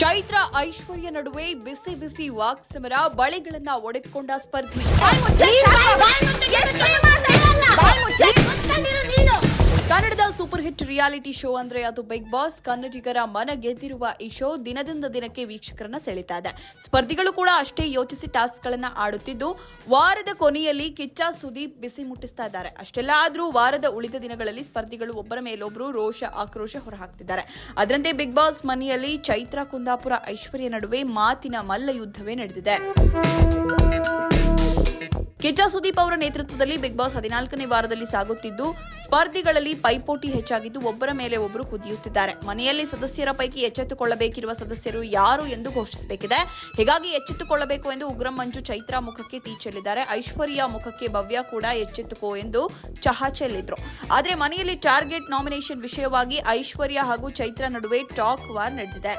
ಚೈತ್ರ ಐಶ್ವರ್ಯ ನಡುವೆ ಬಿಸಿ ಬಿಸಿ ವಾಕ್ ಸಮರ ಬಳೆಗಳನ್ನ ಒಡೆದುಕೊಂಡ ಸ್ಪರ್ಧಿ. ಹಿಟ್ ರಿಯಾಲಿಟಿ ಶೋ ಅಂದ್ರೆ ಅದು ಬಿಗ್ ಬಾಸ್ ಕನ್ನಡಿಗರ ಮನ ಗೆದ್ದಿರುವ ಈ ಶೋ ದಿನದಿಂದ ದಿನಕ್ಕೆ ವೀಕ್ಷಕರನ್ನ ಸೆಳೀತಾ ಇದೆ. ಸ್ಪರ್ಧಿಗಳು ಕೂಡ ಅಷ್ಟೇ ಯೋಚಿಸಿ ಟಾಸ್ಕ್ ಗಳನ್ನ ಆಡುತ್ತಿದ್ದು, ವಾರದ ಕೊನೆಯಲ್ಲಿ ಕಿಚ್ಚ ಸುದೀಪ್ ಬಿಸಿ ಮುಟ್ಟಿಸ್ತಾ ಇದ್ದಾರೆ. ಅಷ್ಟೆಲ್ಲ ಆದ್ರೂ ವಾರದ ಉಳಿದ ದಿನಗಳಲ್ಲಿ ಸ್ಪರ್ಧಿಗಳು ಒಬ್ಬರ ಮೇಲೊಬ್ರು ರೋಷ ಆಕ್ರೋಶ ಹೊರಹಾಕ್ತಿದ್ದಾರೆ. ಅದರಂತೆ ಬಿಗ್ ಬಾಸ್ ಮನೆಯಲ್ಲಿ ಚೈತ್ರ ಕುಂದಾಪುರ ಐಶ್ವರ್ಯ ನಡುವೆ ಮಾತಿನ ಮಲ್ಲ ಯುದ್ಧವೇ ನಡೆದಿದೆ. ಕಿಚ್ಚ ಸುದೀಪ್ ಅವರ ನೇತೃತ್ವದಲ್ಲಿ ಬಿಗ್ ಬಾಸ್ ಹದಿನಾಲ್ಕನೇ ವಾರದಲ್ಲಿ ಸಾಗುತ್ತಿದ್ದು, ಸ್ಪರ್ಧಿಗಳಲ್ಲಿ ಪೈಪೋಟಿ ಹೆಚ್ಚಾಗಿದ್ದು ಒಬ್ಬರ ಮೇಲೆ ಒಬ್ಬರು ಕುದಿಯುತ್ತಿದ್ದಾರೆ. ಮನೆಯಲ್ಲಿ ಸದಸ್ಯರ ಪೈಕಿ ಎಚ್ಚೆತ್ತುಕೊಳ್ಳಬೇಕಿರುವ ಸದಸ್ಯರು ಯಾರು ಎಂದು ಘೋಷಿಸಬೇಕಿದೆ. ಹೀಗಾಗಿ ಎಚ್ಚೆತ್ತುಕೊಳ್ಳಬೇಕು ಎಂದು ಉಗ್ರಂ ಮಂಜು ಚೈತ್ರಾ ಮುಖಕ್ಕೆ ಟೀ ಚೆಲ್ಲಿದ್ದಾರೆ. ಐಶ್ವರ್ಯ ಮುಖಕ್ಕೆ ಭವ್ಯ ಕೂಡ ಎಚ್ಚೆತ್ತುಕೋ ಎಂದು ಚಹಾ ಚೆಲ್ಲಿದ್ರು. ಆದರೆ ಮನೆಯಲ್ಲಿ ಟಾರ್ಗೆಟ್ ನಾಮಿನೇಷನ್ ವಿಷಯವಾಗಿ ಐಶ್ವರ್ಯ ಹಾಗೂ ಚೈತ್ರ ನಡುವೆ ಟಾಕ್ ವಾರ್ ನಡೆದಿದೆ.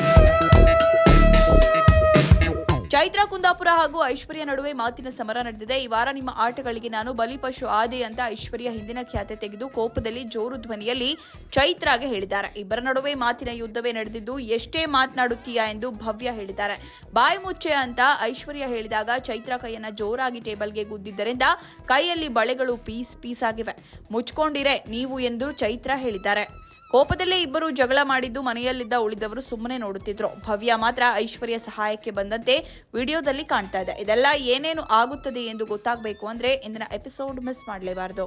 ಚೈತ್ರ ಕುಂದಾಪುರ ಹಾಗೂ ಐಶ್ವರ್ಯ ನಡುವೆ ಮಾತಿನ ಸಮರ ನಡೆದಿದೆ. ಈ ವಾರ ನಿಮ್ಮ ಆಟಗಳಿಗೆ ನಾನು ಬಲಿಪಶು ಆದಿ ಅಂತ ಐಶ್ವರ್ಯ ಹಿಂದಿನ ಖ್ಯಾತೆ ತೆಗೆದು ಕೋಪದಲ್ಲಿ ಜೋರು ಧ್ವನಿಯಲ್ಲಿ ಚೈತ್ರಾಗೆ ಹೇಳಿದ್ದಾರೆ. ಇಬ್ಬರ ನಡುವೆ ಮಾತಿನ ಯುದ್ಧವೇ ನಡೆದಿದ್ದು, ಎಷ್ಟೇ ಮಾತನಾಡುತ್ತೀಯಾ ಎಂದು ಭವ್ಯ ಹೇಳಿದ್ದಾರೆ. ಬಾಯಿ ಮುಚ್ಚೆ ಅಂತ ಐಶ್ವರ್ಯ ಹೇಳಿದಾಗ ಚೈತ್ರ ಕೈಯನ್ನ ಜೋರಾಗಿ ಟೇಬಲ್ಗೆ ಗುದ್ದಿದ್ದರಿಂದ ಕೈಯಲ್ಲಿ ಬಳೆಗಳು ಪೀಸ್ ಪೀಸ್ ಆಗಿವೆ ಮುಚ್ಕೊಂಡಿರೆ ನೀವು ಎಂದು ಚೈತ್ರ ಹೇಳಿದ್ದಾರೆ. ಕೋಪದಲ್ಲೇ ಇಬ್ಬರು ಜಗಳ ಮಾಡಿದ್ದು ಮನೆಯಲ್ಲಿದ್ದ ಉಳಿದವರು ಸುಮ್ಮನೆ ನೋಡುತ್ತಿದ್ರು. ಭವ್ಯ ಮಾತ್ರ ಐಶ್ವರ್ಯ ಸಹಾಯಕ್ಕೆ ಬಂದಂತೆ ವಿಡಿಯೋದಲ್ಲಿ ಕಾಣ್ತಾ ಇದೆ. ಇದೆಲ್ಲ ಏನೇನು ಆಗುತ್ತದೆ ಎಂದು ಗೊತ್ತಾಗಬೇಕು ಅಂದ್ರೆ ಇಂದಿನ ಎಪಿಸೋಡ್ ಮಿಸ್ ಮಾಡಲೇಬಾರದು.